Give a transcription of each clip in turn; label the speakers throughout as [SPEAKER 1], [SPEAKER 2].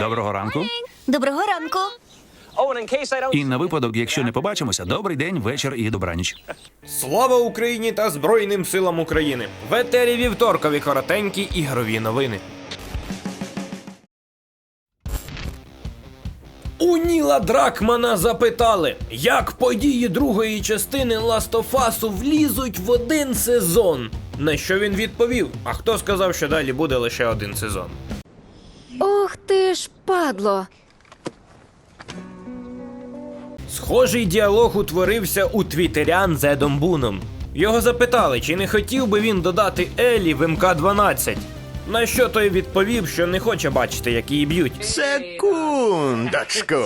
[SPEAKER 1] Доброго ранку.
[SPEAKER 2] Доброго ранку.
[SPEAKER 1] І на випадок, якщо не побачимося, добрий день, вечір і добраніч.
[SPEAKER 3] Слава Україні та Збройним силам України! В етері вівторкові коротенькі ігрові новини. У Ніла Дракмана запитали, як події другої частини Us влізуть в один сезон. На що він відповів? А хто сказав, що далі буде лише один сезон?
[SPEAKER 4] Ох ти ж, падло.
[SPEAKER 3] Схожий діалог утворився у твітерян Зедом Буном. Його запитали, чи не хотів би він додати Елі в МК-12. На що той відповів, що не хоче бачити, як її б'ють.
[SPEAKER 5] Секундочку.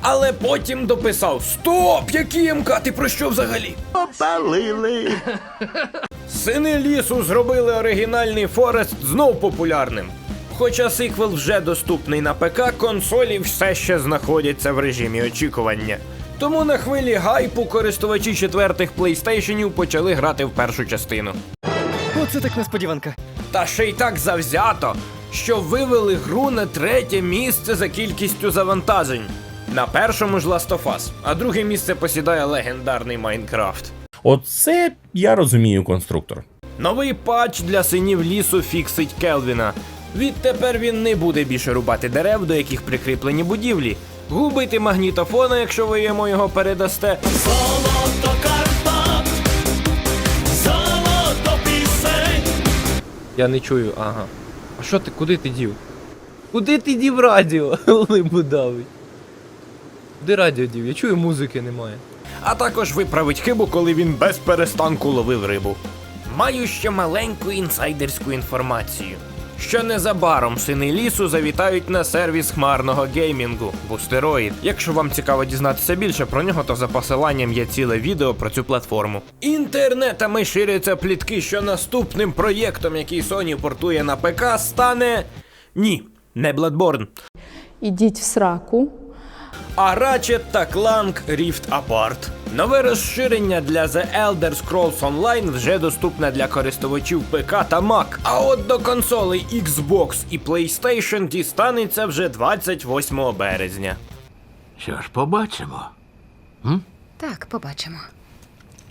[SPEAKER 3] Але потім дописав: Стоп! Які МК? Ти про що взагалі?
[SPEAKER 5] Попалили.
[SPEAKER 3] Сини лісу зробили оригінальний Форест знов популярним. Хоча сиквел вже доступний на ПК, консолі все ще знаходяться в режимі очікування. Тому на хвилі гайпу користувачі четвертих PlayStation почали грати в першу частину.
[SPEAKER 6] Оце так несподіванка.
[SPEAKER 3] Та ще й так завзято, що вивели гру на третє місце за кількістю завантажень. На першому ж Last of Us, а друге місце посідає легендарний Майнкрафт.
[SPEAKER 7] Оце я розумію конструктор.
[SPEAKER 3] Новий патч для синів лісу фіксить Келвіна. Відтепер він не буде більше рубати дерев, до яких прикріплені будівлі, губити магнітофона, якщо ви йому його передасте.
[SPEAKER 8] Я не чую, ага. А що ти, куди ти дів? Куди ти дів радіо? Либу давить. Куди радіо дів? Я чую, музики немає.
[SPEAKER 3] а також виправить хибу, коли він без перестанку ловив рибу. Маю ще маленьку інсайдерську інформацію. Що незабаром сини лісу завітають на сервіс хмарного геймінгу Бустероїд. Якщо вам цікаво дізнатися більше про нього, то за посиланням є ціле відео про цю платформу. Інтернетами ширяться плітки, що наступним проєктом, який Sony портує на ПК, стане. Ні, не Bloodborne,
[SPEAKER 9] Ідіть в сраку.
[SPEAKER 3] а Ratchet та Clank Rift Apart. Нове розширення для The Elder Scrolls Online вже доступне для користувачів ПК та Mac. А от до консолей Xbox і PlayStation дістанеться вже 28 березня.
[SPEAKER 5] Що ж, побачимо.
[SPEAKER 4] Так, побачимо.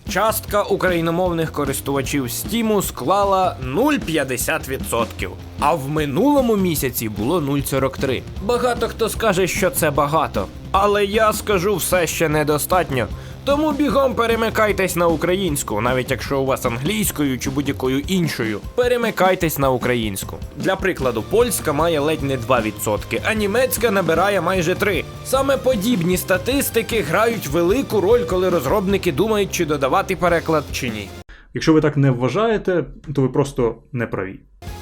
[SPEAKER 3] Частка україномовних користувачів Steam склала 0,50%, а в минулому місяці було 0,43. Багато хто скаже, що це багато, але я скажу все ще недостатньо. Тому бігом перемикайтесь на українську, навіть якщо у вас англійською чи будь-якою іншою. Перемикайтесь на українську. Для прикладу, польська має ледь не 2%, а німецька набирає майже 3%. Саме подібні статистики грають велику роль, коли розробники думають, чи додавати переклад чи ні.
[SPEAKER 10] Якщо ви так не вважаєте, то ви просто не праві.